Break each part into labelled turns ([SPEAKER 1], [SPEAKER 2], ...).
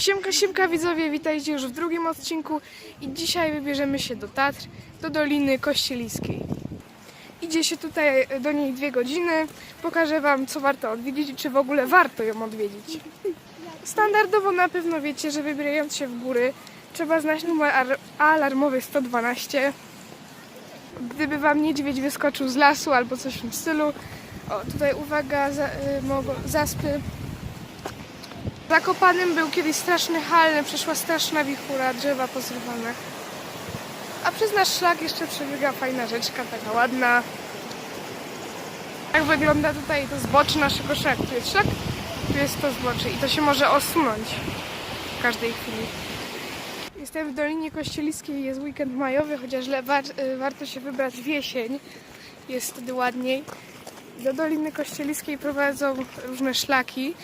[SPEAKER 1] Siemka, siemka widzowie, witajcie już w drugim odcinku i dzisiaj wybierzemy się do Tatr, do Doliny Kościeliskiej. Idzie się tutaj do niej dwie godziny, pokażę Wam co warto odwiedzić i czy w ogóle warto ją odwiedzić. Standardowo na pewno wiecie, że wybierając się w góry trzeba znać numer ar- alarmowy 112. Gdyby Wam niedźwiedź wyskoczył z lasu albo coś w tym stylu, o tutaj uwaga, za, y, zaspy, Zakopanym był kiedyś straszny halny, przeszła straszna wichura, drzewa pozrywane. A przez nasz szlak jeszcze przebiega fajna rzeczka, taka ładna. Tak wygląda tutaj to zbocze naszego szlaku. Tu jest szlak, tu jest to zbocze i to się może osunąć w każdej chwili. Jestem w Dolinie Kościeliskiej, jest weekend majowy, chociaż war, y, warto się wybrać w jesień. Jest wtedy ładniej. Do Doliny Kościeliskiej prowadzą różne szlaki.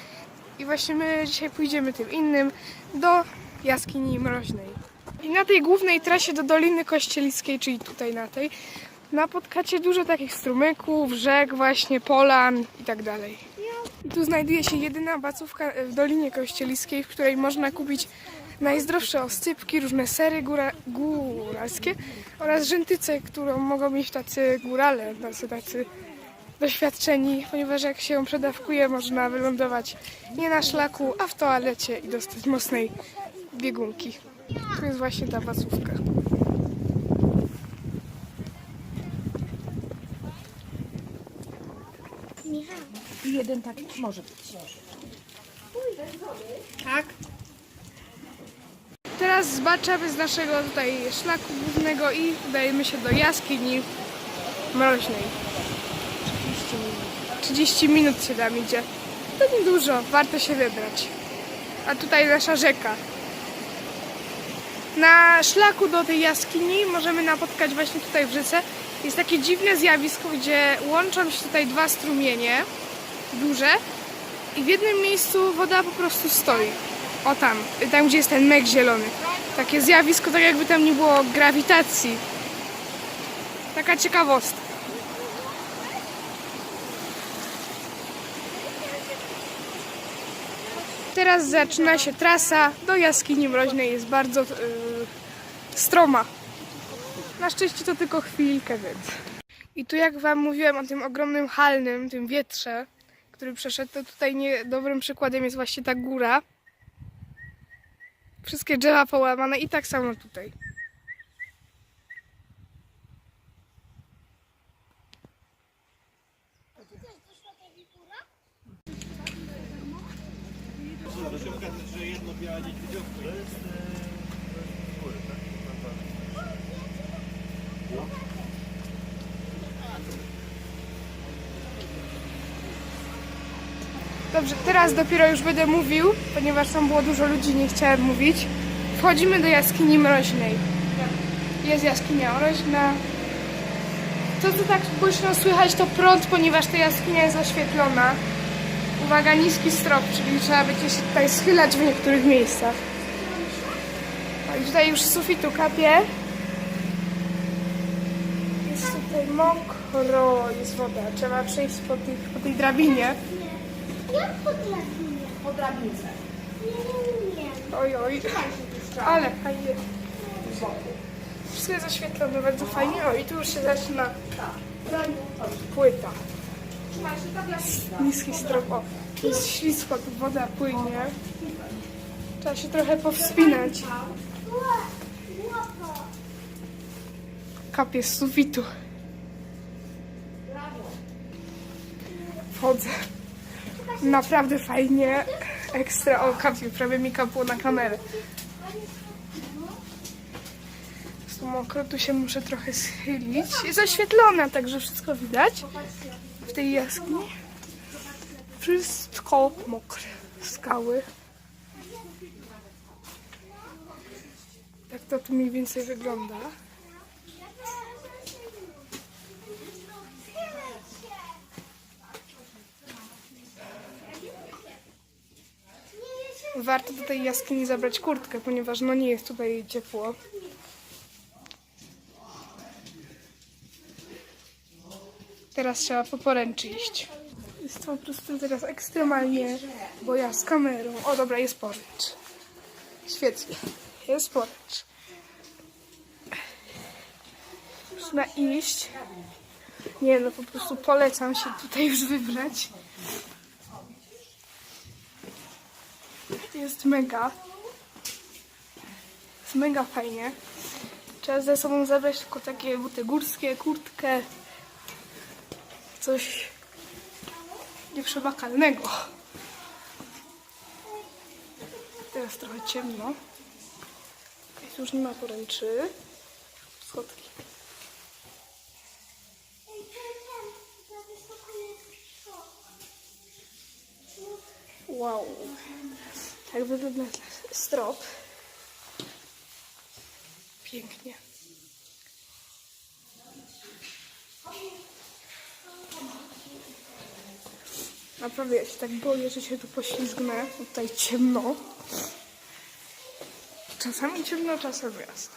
[SPEAKER 1] I właśnie my dzisiaj pójdziemy tym innym do jaskini mroźnej. I na tej głównej trasie do Doliny Kościeliskiej, czyli tutaj na tej, napotkacie dużo takich strumyków, rzek, właśnie polan i tak dalej. Tu znajduje się jedyna bacówka w Dolinie Kościeliskiej, w której można kupić najzdrowsze oscypki, różne sery góra, góralskie oraz rzętycę, którą mogą mieć tacy górale, tacy, tacy doświadczeni, ponieważ jak się przedawkuje, można wylądować nie na szlaku, a w toalecie i dostać mocnej biegunki. Tu jest właśnie ta wasówka.
[SPEAKER 2] I jeden tak może być.
[SPEAKER 1] Tak. Teraz zbaczamy z naszego tutaj szlaku głównego i udajemy się do jaskini mroźnej. 30 minut się tam idzie. To niedużo, warto się wybrać. A tutaj nasza rzeka. Na szlaku do tej jaskini możemy napotkać właśnie tutaj w rzece. Jest takie dziwne zjawisko, gdzie łączą się tutaj dwa strumienie duże i w jednym miejscu woda po prostu stoi. O tam, tam gdzie jest ten mek zielony. Takie zjawisko, tak jakby tam nie było grawitacji. Taka ciekawostka. Teraz zaczyna się trasa do jaskini mroźnej. Jest bardzo yy, stroma. Na szczęście to tylko chwilkę, więc. I tu jak wam mówiłem o tym ogromnym halnym, tym wietrze, który przeszedł, to tutaj nie, dobrym przykładem jest właśnie ta góra. Wszystkie drzewa połamane i tak samo tutaj. Dobrze, teraz dopiero już będę mówił, ponieważ tam było dużo ludzi, nie chciałem mówić. Wchodzimy do jaskini mroźnej. Jest jaskinia mroźna. To, co tak głośno słychać, to prąd, ponieważ ta jaskinia jest oświetlona. Uwaga, niski strop, czyli trzeba będzie się tutaj schylać w niektórych miejscach. O, i tutaj już z sufitu kapie. Jest tutaj mokro, jest woda. Trzeba przejść po, tych, po tej drabinie.
[SPEAKER 3] Jak potrafię?
[SPEAKER 2] Po drabince.
[SPEAKER 3] Nie.
[SPEAKER 1] Oj, oj, ale fajnie. Wszystko jest oświetlone bardzo fajnie. O, i tu już się zaczyna płyta. Niski strop. O, tu jest ślisko, tu woda płynie. Trzeba się trochę powspinać. Kapie z sufitu. Wchodzę. Naprawdę fajnie. Ekstra. O, kapie, prawie mi kapło na kamerę. Tu mokro, tu się muszę trochę schylić. Jest oświetlona, także wszystko widać tej jaskini. Wszystko mokre. Skały. Tak to tu mniej więcej wygląda. Warto do tej jaskini zabrać kurtkę, ponieważ no nie jest tutaj ciepło. Teraz trzeba po poręczy iść. Jest po prostu teraz ekstremalnie, bo ja z kamerą. O dobra, jest poręcz. Świetnie. Jest poręcz. Można iść. Nie no, po prostu polecam się tutaj już wybrać. Jest mega. Jest mega fajnie. Trzeba ze sobą zabrać tylko takie buty górskie, kurtkę. Coś nieprzemakalnego. Teraz trochę ciemno. Tu już nie ma poręczy. Schodki. Wow. Tak wygląda strop. Pięknie. Naprawdę ja się tak boję, że się tu poślizgnę. Tutaj ciemno. Czasami ciemno, czasem jasno.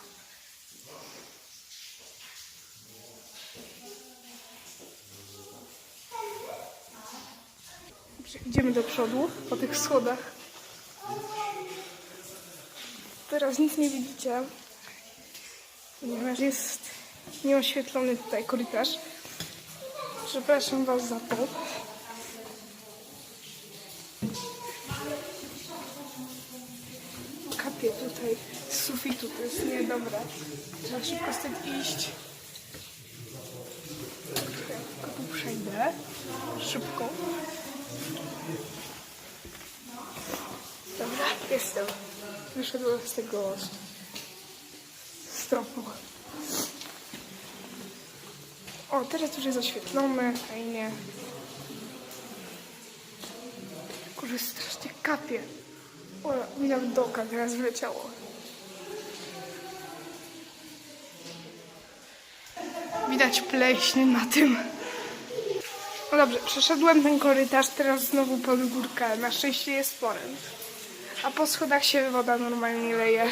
[SPEAKER 1] Idziemy do przodu po tych schodach. Teraz nic nie widzicie, ponieważ jest nieoświetlony tutaj korytarz. Przepraszam Was za to. Kapie tutaj z sufitu, to jest niedobre. Trzeba szybko stąd iść. Tylko tu przejdę. Szybko. Dobra, jestem. Wyszedłem z tego stropu. O, teraz już jest oświetlone, fajnie. Kurczę, strasznie kapie. O, mi nawet do oka teraz wleciało. Widać pleśń na tym. No dobrze, przeszedłem ten korytarz, teraz znowu pod górkę. Na szczęście jest poręcz. A po schodach się woda normalnie leje.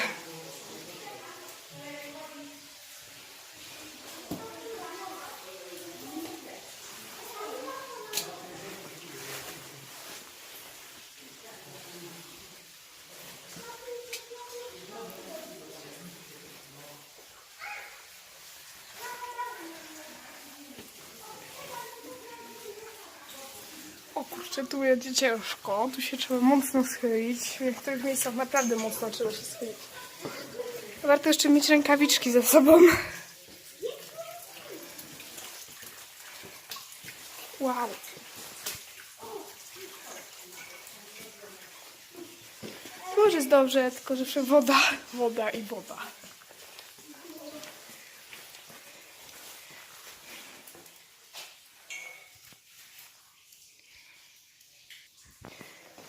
[SPEAKER 1] Tu będzie ciężko. Tu się trzeba mocno schylić. W niektórych miejscach naprawdę mocno trzeba się schylić. Warto jeszcze mieć rękawiczki ze sobą. Wow. Może jest dobrze, tylko że woda, woda i woda.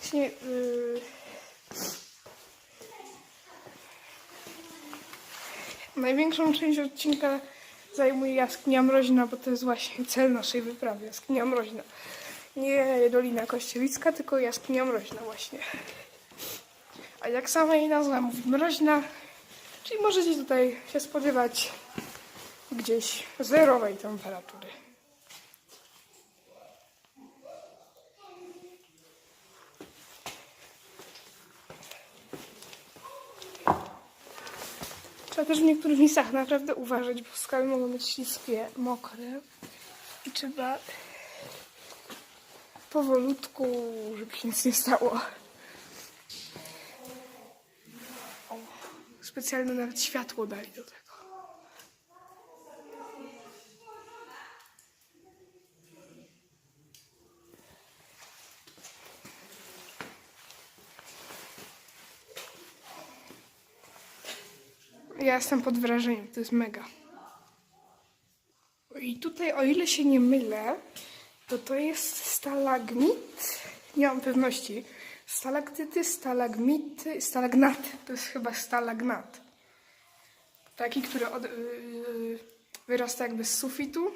[SPEAKER 1] Właśnie, yy... Największą część odcinka zajmuje jaskinia mroźna, bo to jest właśnie cel naszej wyprawy. Jaskinia mroźna. Nie Dolina Kościelicka, tylko jaskinia mroźna właśnie. A jak sama jej nazwa mówi, mroźna, czyli możecie tutaj się spodziewać gdzieś zerowej temperatury. Trzeba też w niektórych miejscach naprawdę uważać, bo skały mogą być śliskie, mokre i trzeba powolutku, żeby się nic nie stało. O, specjalne nawet światło dali do tego. Ja jestem pod wrażeniem, to jest mega. I tutaj, o ile się nie mylę, to to jest stalagmit. Nie mam pewności. Stalaktyty, stalagmity, stalagnaty. To jest chyba stalagnat. Taki, który od, yy, wyrasta jakby z sufitu,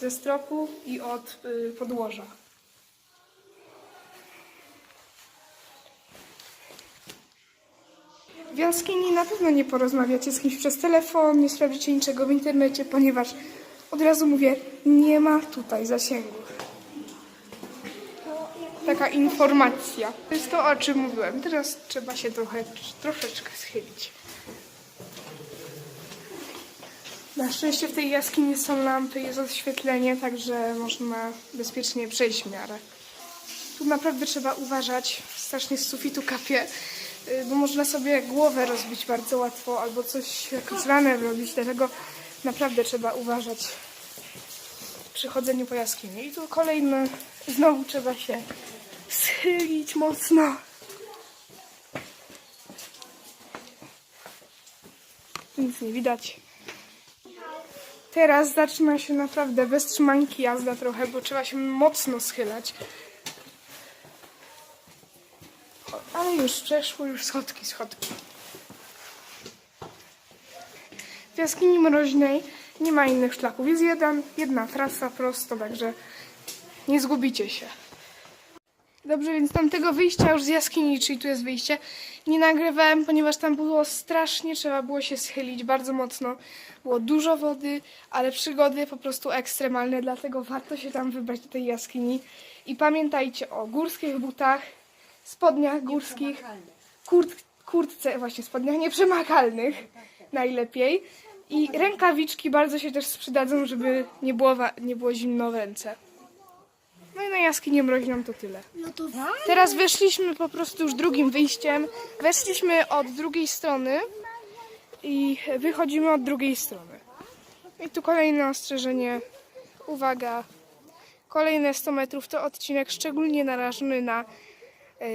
[SPEAKER 1] ze stropu i od yy, podłoża. W jaskini na pewno nie porozmawiacie z kimś przez telefon, nie sprawdzicie niczego w internecie, ponieważ od razu mówię, nie ma tutaj zasięgu. Tak taka informacja. To jest to, o czym mówiłem. Teraz trzeba się trochę, troszeczkę schylić. Na szczęście w tej jaskini są lampy, jest oświetlenie, także można bezpiecznie przejść w miarę. Tu naprawdę trzeba uważać, strasznie z sufitu kapie, bo można sobie głowę rozbić bardzo łatwo albo coś, jakąś ranę robić, dlatego naprawdę trzeba uważać przy chodzeniu po jaskini. I tu kolejny, znowu trzeba się schylić mocno. Nic nie widać. Teraz zaczyna się naprawdę bez trzymanki jazda trochę, bo trzeba się mocno schylać. O, Ale już przeszło, już schodki, schodki. W jaskini mroźnej nie ma innych szlaków. Jest jeden, jedna trasa prosto, także nie zgubicie się. Dobrze, więc tamtego wyjścia już z jaskini, czyli tu jest wyjście, nie nagrywałem, ponieważ tam było strasznie, trzeba było się schylić bardzo mocno. Było dużo wody, ale przygody po prostu ekstremalne, dlatego warto się tam wybrać do tej jaskini. I pamiętajcie o górskich butach, spodniach górskich, kurt, kurtce, właśnie spodniach nieprzemakalnych najlepiej. I rękawiczki bardzo się też przydadzą, żeby nie było, nie było zimno w ręce. No i na jaskinię mroźną to tyle.
[SPEAKER 3] No to
[SPEAKER 1] Teraz weszliśmy po prostu już drugim wyjściem. Weszliśmy od drugiej strony i wychodzimy od drugiej strony. I tu kolejne ostrzeżenie. Uwaga. Kolejne 100 metrów to odcinek szczególnie narażony na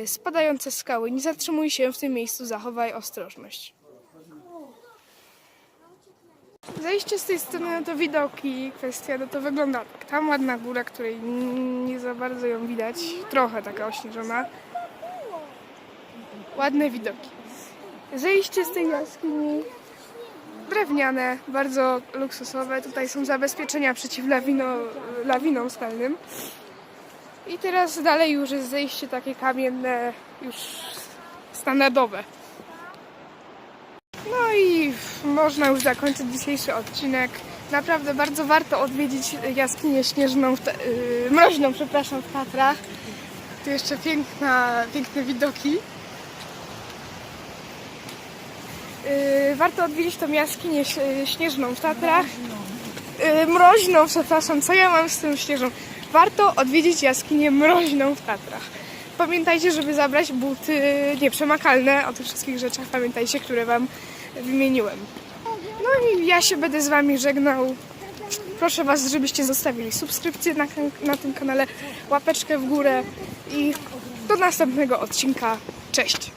[SPEAKER 1] spadające skały. Nie zatrzymuj się w tym miejscu, zachowaj ostrożność. Zejście z tej strony to widoki, kwestia, no to wygląda tak. Tam ładna góra, której nie za bardzo ją widać, trochę taka ośnieżona. Ładne widoki. Zejście z tej jaskini, drewniane, bardzo luksusowe. Tutaj są zabezpieczenia przeciw lawino, lawinom skalnym. I teraz dalej już jest zejście takie kamienne, już standardowe. No i można już zakończyć dzisiejszy odcinek. Naprawdę bardzo warto odwiedzić jaskinię śnieżną, Ta- yy, mroźną, przepraszam, w Tatrach. Tu jeszcze piękna, piękne widoki. Yy, warto odwiedzić tą jaskinię śnieżną w Tatrach. Yy, mroźną, przepraszam, co ja mam z tym śnieżą? Warto odwiedzić jaskinię mroźną w Tatrach. Pamiętajcie, żeby zabrać buty nieprzemakalne. O tych wszystkich rzeczach pamiętajcie, które Wam wymieniłem. No i ja się będę z Wami żegnał. Proszę Was, żebyście zostawili subskrypcję na, na tym kanale, łapeczkę w górę i do następnego odcinka. Cześć!